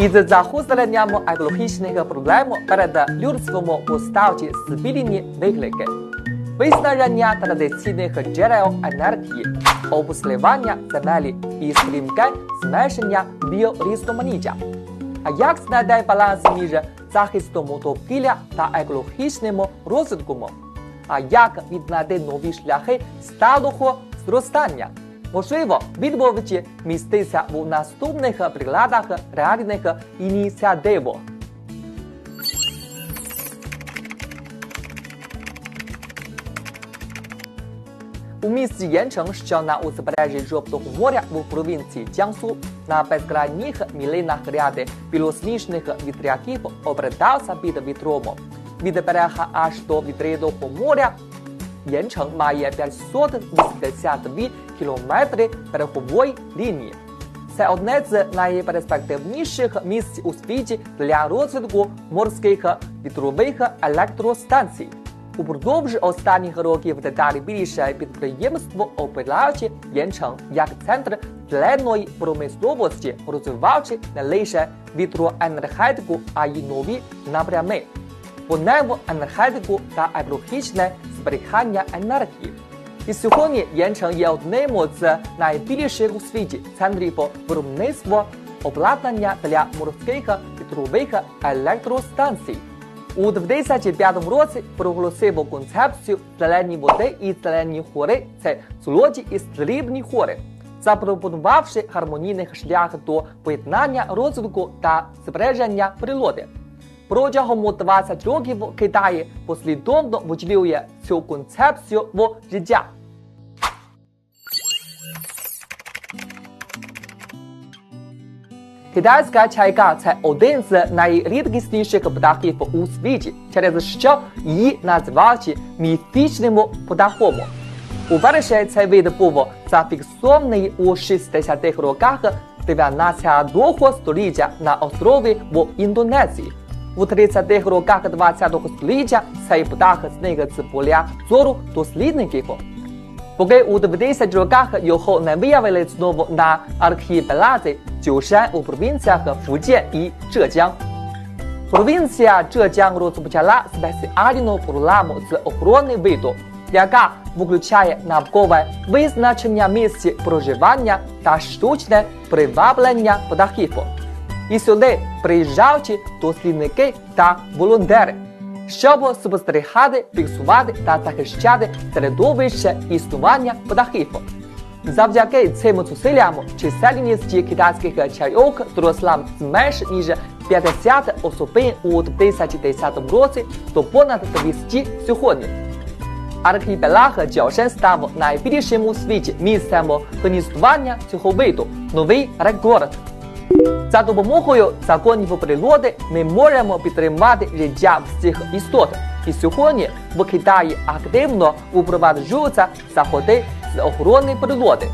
із загостренням екологічних проблем перед людством поставить спільні виклики. Виснаження традиційних джерел енергії, обслуговування земель і стрімке зменшення біорізноманіття. А як знайде баланс між захистом довкілля та екологічним розвитком? А як віднайти нові шляхи сталого зростання? Можливо, відповідь міститься у наступних прикладах реальних ініціатив. У місті Янчeng, що на узбережжі Жовтого моря в провінції Джангсу, на безкрайніх мілинах ряди білосніжних вітряків обертався під вітром. Від берега аж до відкритого моря Янчeng має 582 кілометри берегової лінії. Це одне з найперспективніших місць у світі для розвитку морських вітрових електростанцій. Упродовж останніх років дедалі більше підприємств опираючи Янчeng як центр зеленої промисловості, розвиваючи не лише вітроенергетику, а й нові напрями вогневу енергетику та екологічне зберігання енергії. І сьогодні Янчeng є одним з найбільших у світі центрів виробництва обладнання для морських вітрових електростанцій. У 2005 році проголосив концепцію зелені води і зелені гори це золоті і срібні гори, запропонувавши гармонійний шлях до поєднання розвитку та збереження природи. Протягом 20 років Китай послідовно втілює цю концепцію в життя. Китайська чайка це один з найрідкісніших птахів у світі, через що її називають міфічним птахом. Уперше цей вид був зафіксований у 60-х роках 19-го століття на острові в Індонезії. У 30-х роках 20-го століття цей птах з поля зору дослідників. Поки у 20 роках його не виявили знову на архіпелазі Джушан у провінціях Фудзян і Зhejiang. Провінція Зhejiang розпочала спеціальну програму з охорони виду, яка включає наукове визначення місць проживання та штучне приваблення птахів. І сюди приїжджають дослідники та волонтери, щоб спостерігати, фіксувати та захищати середовище існування птахів. Завдяки цим зусиллям чисельність китайських чайок зросла менш ніж 50 особин у 2010 році до понад 200 сьогодні. Архіпелаг Джаошен став найбільшим у світі місцем гніздування цього виду новий рекорд. За допомогою законів природи ми можемо підтримати життя всіх істот. І сьогодні в Китаї активно впроваджуються заходи з охорони природи.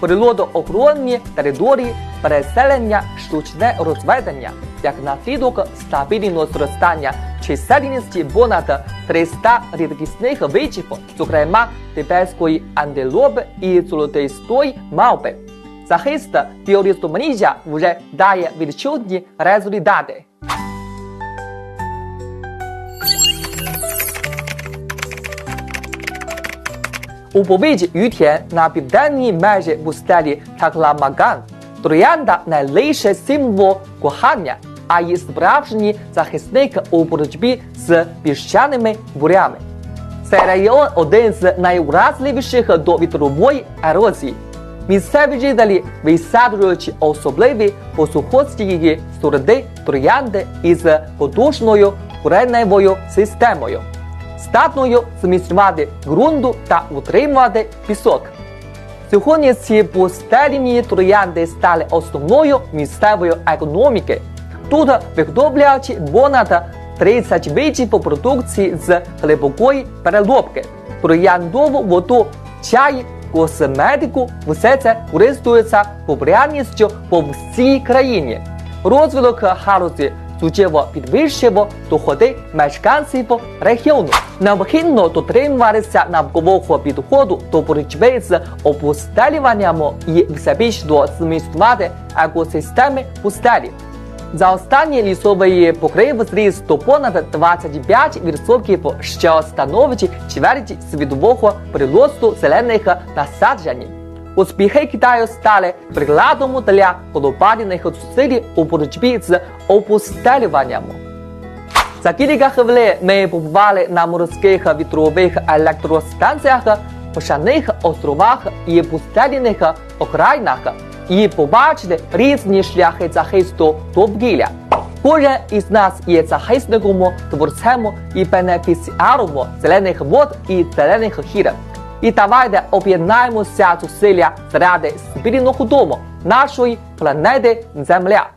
Природоохоронні території, переселення, штучне розведення, як наслідок стабільного зростання чисельності понад 300 рідкісних видів, зокрема тибетської антилопи і золотистої мавпи. Захист біорізноманіття вже дає відчутні результати. У повіді Ютєн на південній межі пустелі Такламаган троянда не лише символ кохання, а й справжній захисник у боротьбі з піщаними бурями. Цей район один з найуразливіших до вітрової ерозії. Місцеві жителі висаджують особливі посухостійкі сорти троянди із потужною кореневою системою, здатною зміцнювати ґрунту та утримувати пісок. Сьогодні ці пустельні троянди стали основною місцевою економіки. Тут виготовляють понад 30 видів продукції з глибокої переробки, трояндову воду, чай, косметику, все це користується популярністю по всій країні. Розвиток галузі суттєво підвищив доходи мешканців регіону. Необхідно дотримуватися навкового підходу до боротьби з опустелюванням і всебічно зміцнювати екосистеми пустелі. За останній лісовий покрив зріс понад 25%, що становить чверть світового приросту зелених насаджень. Успіхи Китаю стали прикладом для глобальних зусиль у боротьбі з опустелюванням. За кілька хвилин ми побували на морських вітрових електростанціях, пошаних островах і пустельних окраїнах і побачите різні шляхи захисту довкілля. Кожен із нас є захисником, творцем і бенефіціаром зелених вод і зелених хір. І давайте об'єднаємося зусилля заради спільного дому нашої планети Земля.